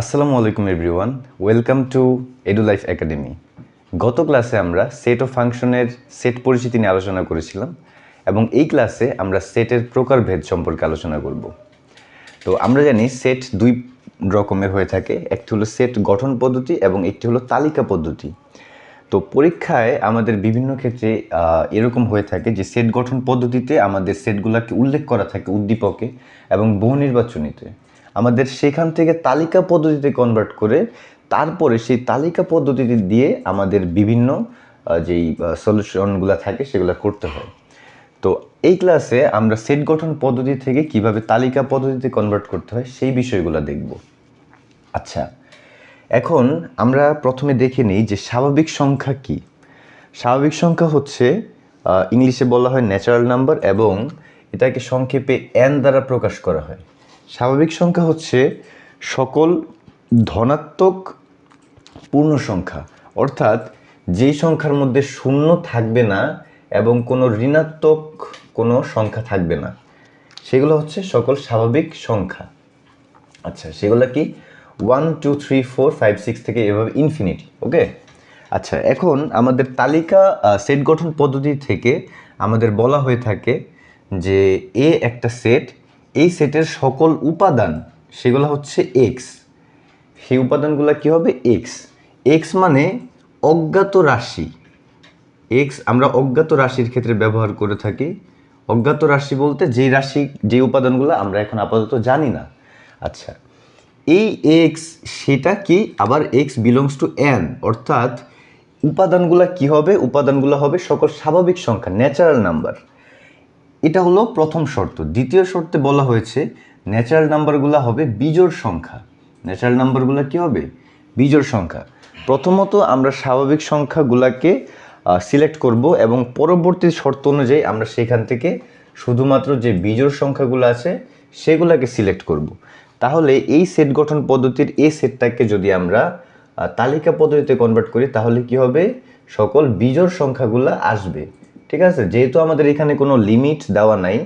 আসসালামু আলাইকুম everyone, welcome to Edu Life Academy গত ক্লাসে আমরা সেট ও ফাংশনের সেট পরিচিতি নিয়ে আলোচনা করেছিলাম এবং এই ক্লাসে আমরা সেটের প্রকারভেদ সম্পর্কে আলোচনা করব। তো আমরা জানি সেট দুই রকমের হয়ে থাকে, একটি হলো সেট গঠন পদ্ধতি এবং একটি হলো তালিকা পদ্ধতি। তো পরীক্ষায় আমাদের বিভিন্ন ক্ষেত্রে এরকম হয়ে থাকে যে সেট গঠন পদ্ধতিতে আমাদের সেটগুলোকে উল্লেখ করা থাকে উদ্দীপকে এবং বহু নির্বাচনীতে। আমাদের সেখান থেকে তালিকা পদ্ধতিতে কনভার্ট করে তারপরে সেই তালিকা পদ্ধতিতে দিয়ে আমাদের বিভিন্ন যেই সলিউশনগুলো থাকে সেগুলো করতে হয়। তো এই ক্লাসে আমরা সেট গঠন পদ্ধতি থেকে কীভাবে তালিকা পদ্ধতিতে কনভার্ট করতে হয় সেই বিষয়গুলো দেখব। আচ্ছা এখন আমরা প্রথমে দেখে নিই যে স্বাভাবিক সংখ্যা কি। স্বাভাবিক সংখ্যা হচ্ছে ইংলিশে বলা হয় ন্যাচারাল নাম্বার এবং এটাকে সংক্ষেপে এন দ্বারা প্রকাশ করা হয়। স্বাভাবিক সংখ্যা হচ্ছে সকল ধনাত্মক পূর্ণ সংখ্যা। অর্থাৎ যেই সংখ্যার মধ্যে শূন্য থাকবে না এবং কোনো ঋণাত্মক কোনো সংখ্যা থাকবে না, সেগুলো হচ্ছে সকল স্বাভাবিক সংখ্যা। আচ্ছা সেগুলো কি? One two three four five six থেকে এভাবে ইনফিনিটি ওকে আচ্ছা এখন আমাদের তালিকা সেট গঠন পদ্ধতি থেকে আমাদের বলা হয়ে থাকে যে এ একটা সেট এই সেটের সকল উপাদান, সেগুলো হচ্ছে এক্স সেই উপাদানগুলো কি হবে? এক্স এক্স মানে অজ্ঞাত রাশি। এক্স আমরা অজ্ঞাত রাশির ক্ষেত্রে ব্যবহার করে থাকি। অজ্ঞাত রাশি বলতে যেই রাশি, যে উপাদানগুলো আমরা এখন আপাতত জানি না। আচ্ছা এই এক্স সেটা কি? আবার এক্স বিলংস টু এন অর্থাৎ উপাদানগুলো কি হবে? উপাদানগুলো হবে সকল স্বাভাবিক সংখ্যা ন্যাচারাল নাম্বার এটা হলো প্রথম শর্ত। দ্বিতীয় শর্তে বলা হয়েছে ন্যাচারাল নাম্বারগুলো হবে বিজোড় সংখ্যা। ন্যাচারাল নাম্বারগুলো কি হবে? বিজোড় সংখ্যা। প্রথমত আমরা স্বাভাবিক সংখ্যাগুলোকে সিলেক্ট করব এবং পরবর্তী শর্ত অনুযায়ী আমরা সেখান থেকে শুধুমাত্র যে বিজোড় সংখ্যাগুলো আছে, সেগুলোকে সিলেক্ট করব। তাহলে এই সেট গঠন পদ্ধতির এই সেটটাকে যদি আমরা তালিকা পদ্ধতিতে কনভার্ট করি, তাহলে কি হবে? সকল বিজোড় সংখ্যাগুলো আসবে। ঠিক আছে? যেহেতু আমাদের এখানে কোনো লিমিট দেওয়া নাই,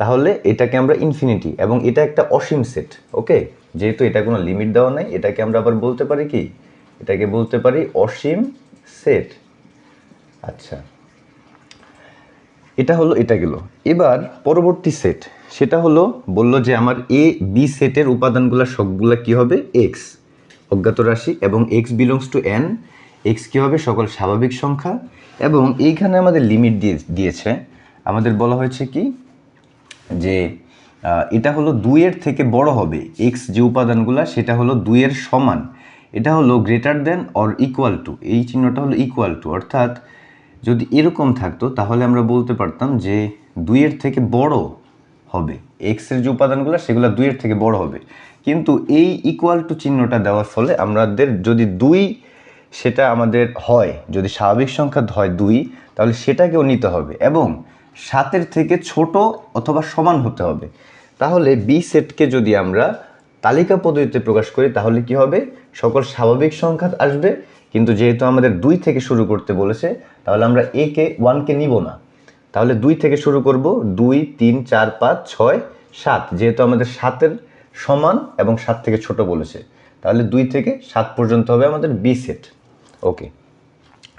তাহলে এটাকে আমরা ইনফিনিটি এবং এটা একটা অসীম সেট ওকে যেহেতু এটা কোনো লিমিট দেওয়া নাই, এটাকে আমরা আবার বলতে পারি কি? এটাকে বলতে পারি অসীম সেট আচ্ছা। এটা হলো, এটা গেল। এবার পরবর্তী সেট সেটা হলো, বলল যে আমার এ বি সেটের উপাদানগুলো সবগুলো কি হবে? এক্স অজ্ঞাত রাশি এবং x belongs to N x কী হবে? সকল স্বাভাবিক সংখ্যা। এবং এইখানে আমাদের লিমিট দিয়ে দিয়েছে। আমাদের বলা হয়েছে কি? যে এটা হলো দুইয়ের থেকে বড় হবে। এক্স যে উপাদানগুলো, সেটা হলো দুইয়ের সমান। এটা হলো greater than or equal to এই চিহ্নটা হলো ইকুয়াল টু অর্থাৎ, যদি এরকম থাকতো, তাহলে আমরা বলতে পারতাম যে, দুইয়ের থেকে বড় হবে। এক্সের যে উপাদানগুলো, সেগুলো দুইয়ের থেকে বড় হবে। কিন্তু এই ইকুয়াল টু চিহ্নটা দেওয়ার ফলে আমাদের যদি দুই সেটা আমাদের হয়। যদি স্বাভাবিক সংখ্যা হয় দুই, তাহলে সেটাকেও নিতে হবে এবং সাতের থেকে ছোট অথবা সমান হতে হবে। তাহলে বি সেটকে যদি আমরা তালিকা পদ্ধতিতে প্রকাশ করি, তাহলে কি হবে? সকল স্বাভাবিক সংখ্যা আসবে, কিন্তু যেহেতু আমাদের দুই থেকে শুরু করতে বলেছে, তাহলে আমরা এ কে ওয়ানকে নিব না। তাহলে দুই থেকে শুরু করব, দুই, তিন, চার, পাঁচ, ছয়, সাত, যেহেতু আমাদের সাতের সমান এবং সাত থেকে ছোট বলেছে। তাহলে দুই থেকে সাত পর্যন্ত হবে আমাদের বি সেট। ওকে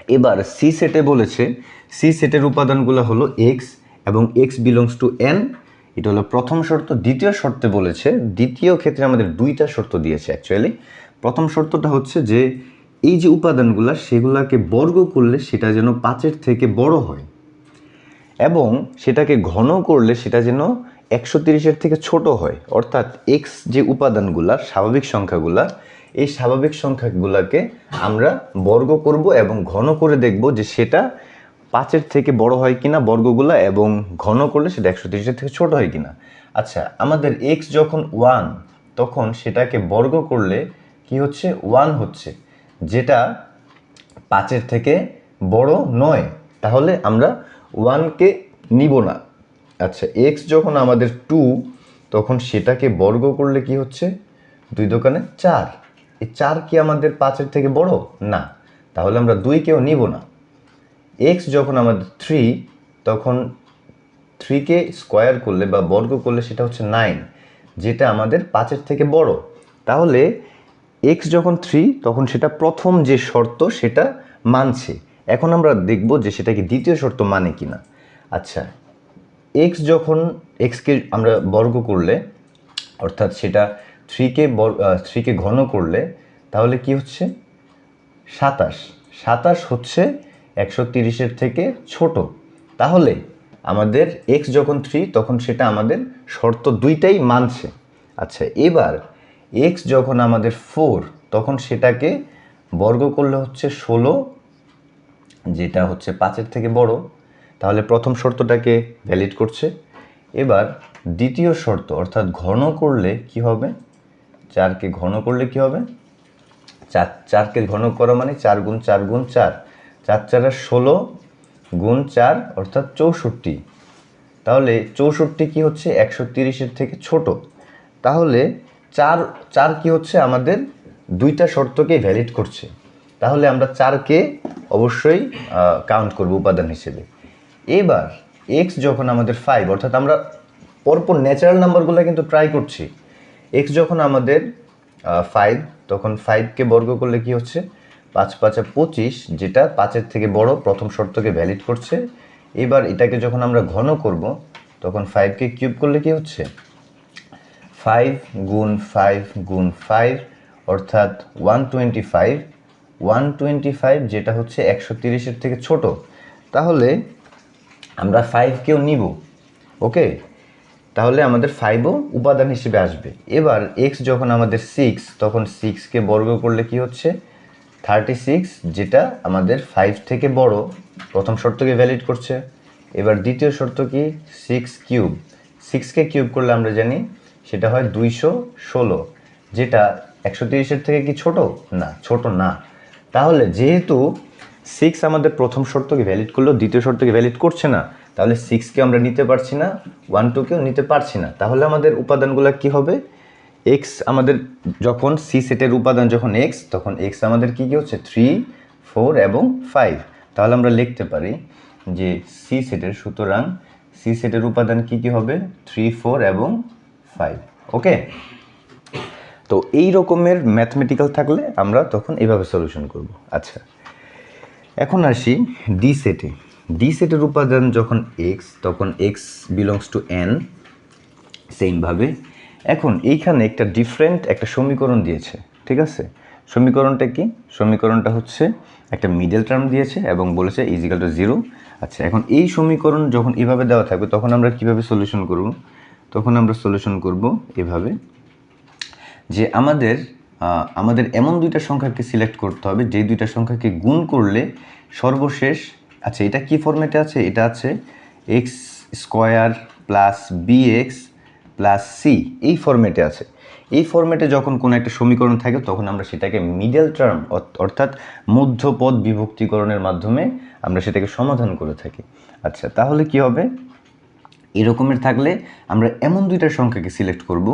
এবার সি সেটে বলেছে সি সেটের উপাদানগুলো হলো এক্স এবং এক্স বিলংস টু এন এটা হলো প্রথম শর্ত। দ্বিতীয় শর্তে বলেছে, দ্বিতীয় ক্ষেত্রে আমাদের দুইটা শর্ত দিয়েছে অ্যাকচুয়ালি প্রথম শর্তটা হচ্ছে যে, এই যে উপাদানগুলো, সেগুলোকে বর্গ করলে সেটা যেন পাঁচের থেকে বড় হয়। এবং সেটাকে ঘন করলে সেটা যেন একশো তিরিশের থেকে ছোট হয়। অর্থাৎ এক্স যে উপাদানগুলা, স্বাভাবিক সংখ্যাগুলা এই স্বাভাবিক সংখ্যাগুলোকে আমরা বর্গ করব এবং ঘন করে দেখব যে সেটা পাঁচের থেকে বড় হয় কিনা বর্গগুলা এবং ঘন করলে সেটা একশো তিরিশের থেকে ছোট হয় কিনা। আচ্ছা আমাদের এক্স যখন ওয়ান তখন সেটাকে বর্গ করলে কি হচ্ছে? ওয়ান হচ্ছে, যেটা পাঁচের থেকে বড় নয়। তাহলে আমরা ওয়ানকে নিব না। আচ্ছা এক্স যখন আমাদের টু তখন সেটাকে বর্গ করলে কি হচ্ছে? দুই দোকানে চার। এই চার কি আমাদের পাঁচের থেকে বড়? না। তাহলে আমরা দুইকেও নিব না। এক্স যখন আমাদের থ্রি তখন থ্রিকে স্কোয়ার করলে বা বর্গ করলে সেটা হচ্ছে নাইন যেটা আমাদের পাঁচের থেকে বড়। তাহলে এক্স যখন থ্রি তখন সেটা প্রথম যে শর্ত, সেটা মানছে। এখন আমরা দেখব যে সেটা কি দ্বিতীয় শর্ত মানে কি না আচ্ছা এক্স যখন এক্সকে আমরা বর্গ করলে, অর্থাৎ সেটা থ্রিকে থ্রিকে ঘন করলে তাহলে কি হচ্ছে? সাতাশ। সাতাশ হচ্ছে একশো তিরিশের থেকে ছোট। তাহলে আমাদের এক্স যখন থ্রি তখন সেটা আমাদের শর্ত দুইটাই মানছে। আচ্ছা এবার এক্স যখন আমাদের ফোর তখন সেটাকে বর্গ করলে হচ্ছে ষোলো, যেটা হচ্ছে পাঁচের থেকে বড়। তাহলে প্রথম শর্তটাকে ভ্যালিড করছে। এবার দ্বিতীয় শর্ত, অর্থাৎ ঘন করলে কি হবে? চারকে ঘন করলে কি হবে? চার, চারকে ঘন করা মানে চার গুণ চার গুণ চার। চার চারে ষোলো গুণ চার অর্থাৎ চৌষট্টি। তাহলে চৌষট্টি কি হচ্ছে? একশো তিরিশের থেকে ছোট। তাহলে চার চার কি হচ্ছে? আমাদের দুইটা শর্তকে ভ্যালিড করছে। তাহলে আমরা চারকে অবশ্যই কাউন্ট করব উপাদান হিসেবে। এবার এক্স যখন আমাদের ফাইভ অর্থাৎ আমরা পরপর ন্যাচারাল নাম্বারগুলো কিন্তু ট্রাই করছি। এক্স যখন আমাদের ফাইভ তখন ফাইভকে বর্গ করলে কি হচ্ছে? পাঁচ পাঁচা পঁচিশ, যেটা পাঁচের থেকে বড়, প্রথম শর্তকে ভ্যালিড করছে। এবার এটাকে যখন আমরা ঘন করব, তখন ফাইভকে কিউব করলে কি হচ্ছে? ফাইভ গুণ ফাইভ গুণ ফাইভ অর্থাৎ one twenty five one twenty five যেটা হচ্ছে একশো তিরিশের থেকে ছোট। তাহলে আমরা ফাইভকেও নিব ওকে তাহলে আমাদের ফাইভও উপাদান হিসেবে আসবে। এবার এক্স যখন আমাদের সিক্স তখন সিক্সকে বর্গ করলে কি হচ্ছে? থার্টি সিক্স যেটা আমাদের ফাইভ থেকে বড়। প্রথম শর্তকে ভ্যালিড করছে। এবার দ্বিতীয় শর্ত কি? সিক্স কিউব সিক্সকে কিউব করলে আমরা জানি সেটা হয় দুইশো ষোলো, যেটা একশো তিরিশের থেকে কি ছোট? না ছোট না। তাহলে যেহেতু সিক্স আমাদের প্রথম শর্তকে ভ্যালিড করল দ্বিতীয় শর্তকে ভ্যালিড করছে না, তাহলে সিক্সকে আমরা নিতে পারছি না ওয়ান টুকেও নিতে পারছি না। তাহলে আমাদের উপাদানগুলো কি হবে? এক্স আমাদের যখন সি সেটের উপাদান যখন এক্স তখন এক্স আমাদের কি কী হচ্ছে? থ্রি ফোর এবং ফাইভ তাহলে আমরা লিখতে পারি যে সি সেটের সুতরাং সি সেটের উপাদান কি কি হবে? থ্রি ফোর এবং ফাইভ ওকে তো এই রকমের ম্যাথমেটিক্যাল থাকলে আমরা তখন এইভাবে সলিউশন করব। আচ্ছা। এখন আসি ডি সেটে ডি সেটের উপাদান যখন এক্স তখন এক্স বিলংস টু এন সেমভাবে এখন এইখানে একটা ডিফারেন্ট একটা সমীকরণ দিয়েছে, ঠিক আছে? সমীকরণটা কি? সমীকরণটা হচ্ছে একটা মিডল টার্ম দিয়েছে এবং বলেছে ইজিক্যাল টু জিরো আচ্ছা এখন এই সমীকরণ যখন এভাবে দেওয়া থাকবে, তখন আমরা কীভাবে সলিউশন করব? তখন আমরা সলিউশন করব এভাবে যে আমাদের আমাদের এমন দুইটা সংখ্যাকে সিলেক্ট করতে হবে যে দুইটা সংখ্যাকে গুণ করলে সর্বশেষ আচ্ছা এটা কি ফরম্যাটে আছে? এটা আছে x square plus b x plus c এই ফরম্যাটে আছে। এই ফরম্যাটে যখন কোনো একটা সমীকরণ থাকে, তখন আমরা সেটাকে মিডল টার্ম অর্থাৎ মধ্যপদ বিভক্তিকরণের মাধ্যমে আমরা সেটাকে সমাধান করে থাকি। আচ্ছা তাহলে কি হবে? এরকমের থাকলে আমরা এমন দুইটা সংখ্যাকে সিলেক্ট করব,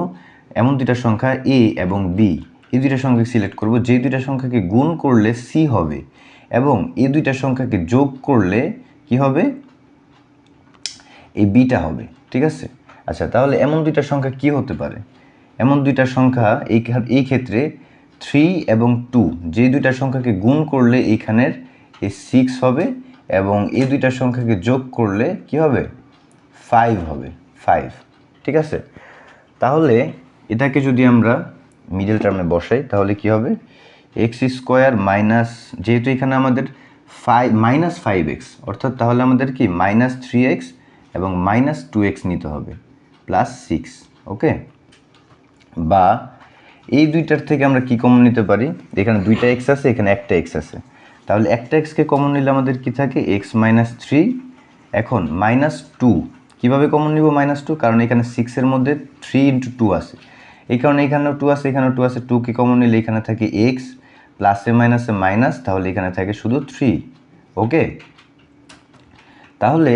এমন দুইটা সংখ্যা এ এবং বি এই দুইটা সংখ্যাকে সিলেক্ট করব। যে দুইটা সংখ্যাকে গুণ করলে সি হবে এবং এই দুইটা সংখ্যাকে যোগ করলে কি হবে? এই বিটা হবে, ঠিক আছে? আচ্ছা তাহলে এমন দুইটা সংখ্যা কি হতে পারে? এমন দুইটা সংখ্যা এই এই ক্ষেত্রে থ্রি এবং টু যে দুইটা সংখ্যাকে গুণ করলে এইখানের এই সিক্স হবে এবং এই দুইটা সংখ্যাকে যোগ করলে কি হবে? ফাইভ হবে ফাইভ ঠিক আছে? তাহলে এটাকে যদি আমরা মিডল টার্মে বসাই তাহলে কি হবে? এক্স স্কোয়ার মাইনাস যেহেতু এখানে আমাদের ফাইভ মাইনাস ফাইভ এক্স অর্থাৎ তাহলে আমাদের কি? মাইনাস থ্রি এক্স এবং মাইনাস টু এক্স নিতে হবে প্লাস সিক্স ওকে বা এই দুইটার থেকে আমরা কি কমন নিতে পারি? এখানে দুইটা এক্স আছে, এখানে একটা এক্স আছে। তাহলে একটা এক্সকে কমন নিলে আমাদের কি থাকে? এক্স মাইনাস থ্রি এখন মাইনাস টু কীভাবে কমন নিব মাইনাস টু কারণ এখানে সিক্সের মধ্যে থ্রি ইন্টু টু আছে। এই কারণে এখানেও টু আছে, এখানেও টু আছে। টুকে কমন নিলে এখানে থাকে এক্স প্লাসে মাইনাসে মাইনাস তাহলে এখানে থাকে শুধু থ্রি ওকে তাহলে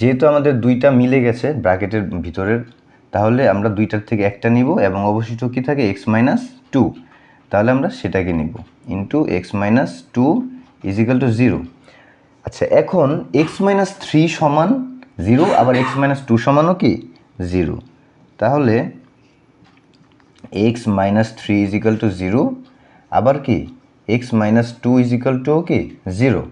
যেহেতু আমাদের দুইটা মিলে গেছে ব্র্যাকেটের ভিতরের, তাহলে আমরা দুইটার থেকে একটা নিব এবং অবশিষ্ট কী থাকে? এক্স মাইনাস টু তাহলে আমরা সেটাকে নিব into x minus two is equal to zero আচ্ছা এখন এক্স মাইনাস থ্রি সমান জিরো আবার এক্স মাইনাস টু সমানও কি? জিরো তাহলে x minus three is equal to zero আবার কি? X minus two is equal to কি? জিরো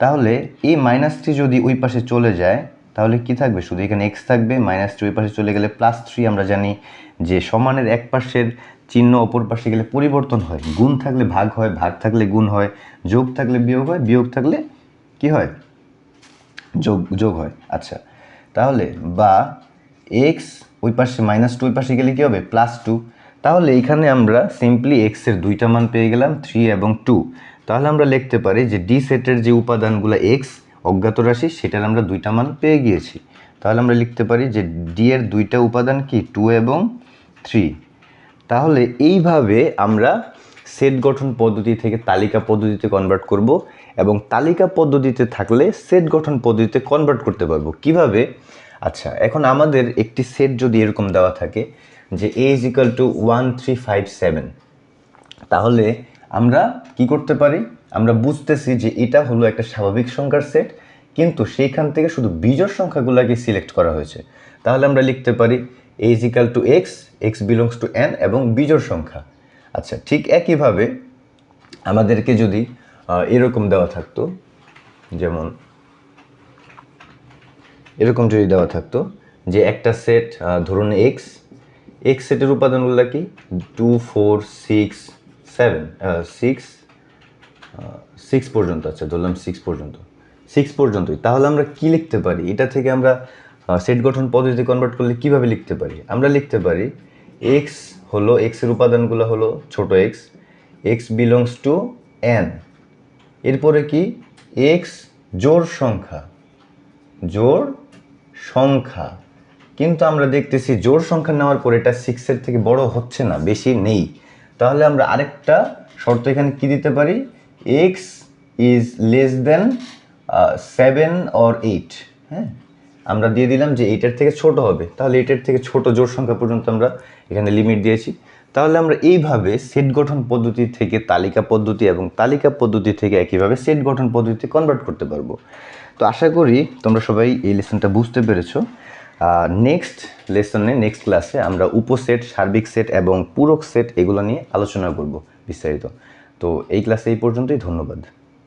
তাহলে এই মাইনাস থ্রি যদি ওই পাশে চলে যায়, তাহলে কি থাকবে? শুধু এখানে এক্স থাকবে মাইনাস থ্রি ওই পাশে চলে গেলে প্লাস থ্রি আমরা জানি যে সমানের এক পাশের চিহ্ন অপর পাশে গেলে পরিবর্তন হয়। গুণ থাকলে ভাগ হয়, ভাগ থাকলে গুণ হয়, যোগ থাকলে বিয়োগ হয়, বিয়োগ থাকলে কি হয়? যোগ যোগ হয়। আচ্ছা তাহলে বা এক্স ওই পাশে মাইনাস টু ওই পাশে গেলে কী হবে? প্লাস টু তাহলে এখানে আমরা সিম্পলি এক্সের দুইটা মান পেয়ে গেলাম থ্রি এবং টু তাহলে আমরা লিখতে পারি যে ডি সেটের যে উপাদানগুলো এক্স অজ্ঞাত রাশি, সেটার আমরা দুইটা মান পেয়ে গিয়েছি। তাহলে আমরা লিখতে পারি যে ডি এর দুইটা উপাদান কি টু এবং থ্রি তাহলে এইভাবে আমরা সেট গঠন পদ্ধতি থেকে তালিকা পদ্ধতিতে কনভার্ট করব এবং তালিকা পদ্ধতিতে থাকলে সেট গঠন পদ্ধতিতে কনভার্ট করতে পারব। কীভাবে? আচ্ছা এখন আমাদের একটি সেট যদি এরকম দেওয়া থাকে যে A is equal to one three five seven তাহলে আমরা কি করতে পারি? আমরা বুঝতেছি যে এটা হলো একটা স্বাভাবিক সংখ্যার সেট, কিন্তু সেইখান থেকে শুধু বিজোড় সংখ্যাগুলোকে সিলেক্ট করা হয়েছে। তাহলে আমরা লিখতে পারি A is equal to x x belongs to N এবং বিজোড় সংখ্যা। আচ্ছা ঠিক একইভাবে আমাদেরকে যদি এরকম দেওয়া থাকতো, যেমন, এরকম যদি দেওয়া থাকতো যে একটা সেট ধরুন এক্স এক্স সেটের উপাদানগুলো কি? Two four six seven six six পর্যন্ত আচ্ছা ধরলাম সিক্স পর্যন্ত। সিক্স পর্যন্তই। তাহলে আমরা কি লিখতে পারি? এটা থেকে আমরা সেট গঠন পদ্ধতি কনভার্ট করলে কীভাবে লিখতে পারি? আমরা লিখতে পারি এক্স হলো এক্সের উপাদানগুলো হলো ছোট x x belongs to N এরপরে কি? এক্স জোড় সংখ্যা। জোড় সংখ্যা। কিন্তু আমরা দেখতেছি জোর সংখ্যা নেওয়ার পর এটা সিক্সের থেকে বড় হচ্ছে না, বেশি নেই। তাহলে আমরা আরেকটা শর্ত এখানে কি দিতে পারি? X is less than seven or eight হ্যাঁ? আমরা দিয়ে দিলাম যে এইটার থেকে ছোট হবে। তাহলে এইটার থেকে ছোট জোর সংখ্যা পর্যন্ত আমরা এখানে লিমিট দিয়েছি। তাহলে আমরা এইভাবে সেট গঠন পদ্ধতি থেকে তালিকা পদ্ধতি এবং তালিকা পদ্ধতি থেকে একইভাবে সেট গঠন পদ্ধতিতে কনভার্ট করতে পারব। তো আশা করি তোমরা সবাই এই লেসনটা বুঝতে পেরেছ। নেক্সট লেসনে নেক্সট ক্লাসে আমরা উপসেট, সার্বিক সেট এবং পূরক সেট এগুলো নিয়ে আলোচনা করব বিস্তারিত। তো এই ক্লাসে এই পর্যন্তই, ধন্যবাদ।